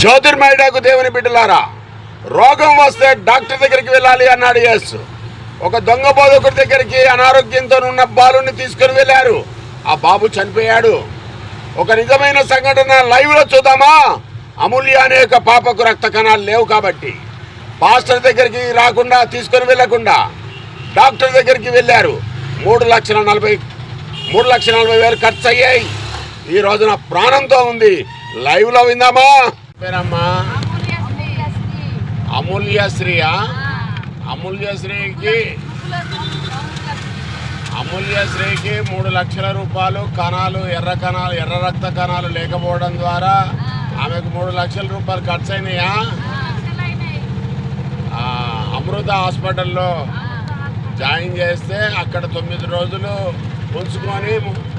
జ్యోతిర్మయుడకు దేవుని బిడ్డలారా రోగం వస్తే డాక్టర్ దగ్గరికి వెళ్ళాలి అన్నాడు యేసు. ఒక దొంగ బోధకుడి దగ్గరికి అనారోగ్యంతో ఉన్న బాలుని తీసుకొని వెళ్ళారు. ఆ బాబు చనిపోయాడు. ఒక నిజమైన సంఘటన లైవ్లో చూద్దామా? అమూల్య అనే ఒక పాపకు రక్త కణాలు లేవు కాబట్టి. పాస్టర్ దగ్గరికి రాకుండా తీసుకొని వెళ్ళకుండా డాక్టర్ దగ్గరికి వెళ్ళారు. మూడు లక్షల నలభై మూడు లక్షల నలభై వేలు ఖర్చు అయ్యాయి ఈ రోజున ప్రాణంతో ఉంది. లైవ్లో విందామా? పేరమ్మా? అమూల్య శ్రీయా? అమూల్య శ్రీకి అమూల్య శ్రీకి మూడు లక్షల రూపాయలు కణాలు ఎర్ర కణాలు ఎర్ర రక్త కణాలు లేకపోవడం ద్వారా ఆమెకు మూడు లక్షల రూపాయలు ఖర్చు అయినాయా అమృత హాస్పిటల్లో జాయిన్ చేస్తే అక్కడ తొమ్మిది రోజులు ఉంచుకొని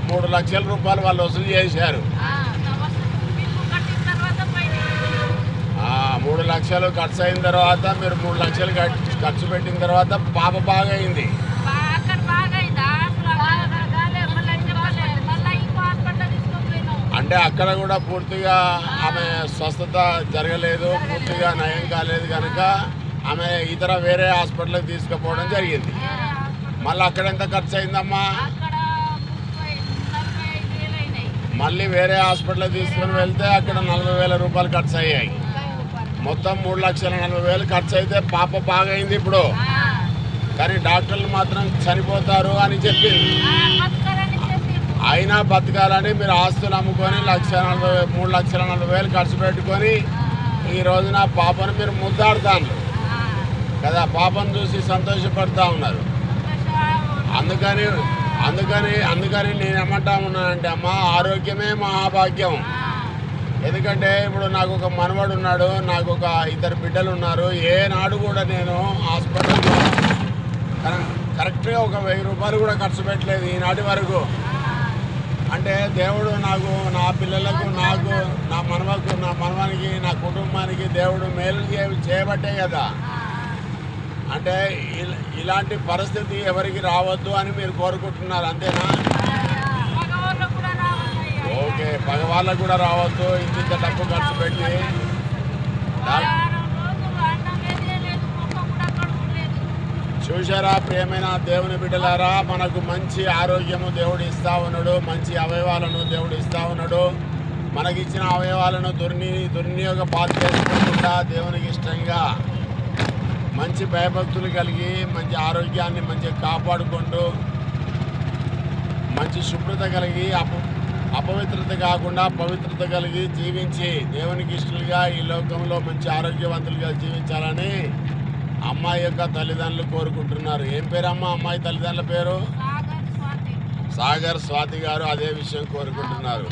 మూడు లక్షల రూపాయలు వాళ్ళు వసూలు చేశారు ఆ, మూడు లక్షలు ఖర్చు అయిన తర్వాత మీరు మూడు లక్షలు ఖర్చు- పెట్టిన తర్వాత పాప బాగా అయింది అంటే అక్కడ కూడా పూర్తిగా ఆమె స్వస్థత జరగలేదు పూర్తిగా నయం కాలేదు కనుక ఆమె ఇతర వేరే హాస్పిటల్కి తీసుకుపోవడం జరిగింది. మళ్ళీ అక్కడ ఎంత ఖర్చు అయిందమ్మా మళ్ళీ వేరే హాస్పిటల్ తీసుకొని వెళ్తే అక్కడ నలభై వేల రూపాయలు ఖర్చు అయ్యాయి మొత్తం మూడు లక్షల నలభై వేలు ఖర్చు అయితే పాప బాగైంది ఇప్పుడు. కానీ డాక్టర్లు మాత్రం చనిపోతారు అని చెప్పింది అయినా బతకాలని మీరు ఆస్తులు అమ్ముకొని లక్ష నలభై మూడు లక్షల నలభై వేలు ఖర్చు పెట్టుకొని ఈ రోజున పాపను మీరు ముద్దాడుతాను కదా పాపను చూసి సంతోషపడతా ఉన్నారు. అందుకని అందుకని అందుకని నేను ఉన్నానంటే అమ్మ ఆరోగ్యమే మహాభాగ్యం. ఎందుకంటే ఇప్పుడు నాకు ఒక మనవడు ఉన్నాడు నాకు ఒక ఇద్దరు బిడ్డలు ఉన్నారు. ఏనాడు కూడా నేను హాస్పిటల్ కరెక్ట్గా ఒక వెయ్యి రూపాయలు కూడా ఖర్చు పెట్టలేదు ఈనాటి వరకు. అంటే దేవుడు నాకు నా పిల్లలకు నాకు నా మనవకు నా మనవానికి నా కుటుంబానికి దేవుడు మేలు చే- చేయబట్టే కదా. అంటే ఇలాంటి పరిస్థితి ఎవరికి రావద్దు అని మీరు కోరుకుంటున్నారు అంతేనా? వాళ్ళకు కూడా రావద్దు ఇంత డబ్బు ఖర్చు పెట్టి. చూశారా ప్రియమైన దేవుని బిడ్డలారా? మనకు మంచి ఆరోగ్యము దేవుడు ఇస్తా ఉన్నాడు మంచి అవయవాలను దేవుడు ఇస్తా ఉన్నాడు. మనకిచ్చిన అవయవాలను దుర్ని దుర్వినియోగపాటు చేసుకోకుండా దేవునికి ఇష్టంగా. మంచి భయభక్తులు కలిగి మంచి ఆరోగ్యాన్ని మంచిగా కాపాడుకుంటూ మంచి శుభ్రత కలిగి అప్పు అపవిత్రత కాకుండా పవిత్రత కలిగి జీవించి దేవునికి ఇష్టలుగా ఈ లోకంలో మంచి ఆరోగ్యవంతులుగా జీవించాలని అమ్మాయి యొక్క తల్లిదండ్రులు కోరుకుంటున్నారు. ఏం పేరు అమ్మ అమ్మాయి తల్లిదండ్రుల పేరు? సాగర్ స్వాతి. గారు అదే విషయం కోరుకుంటున్నారు.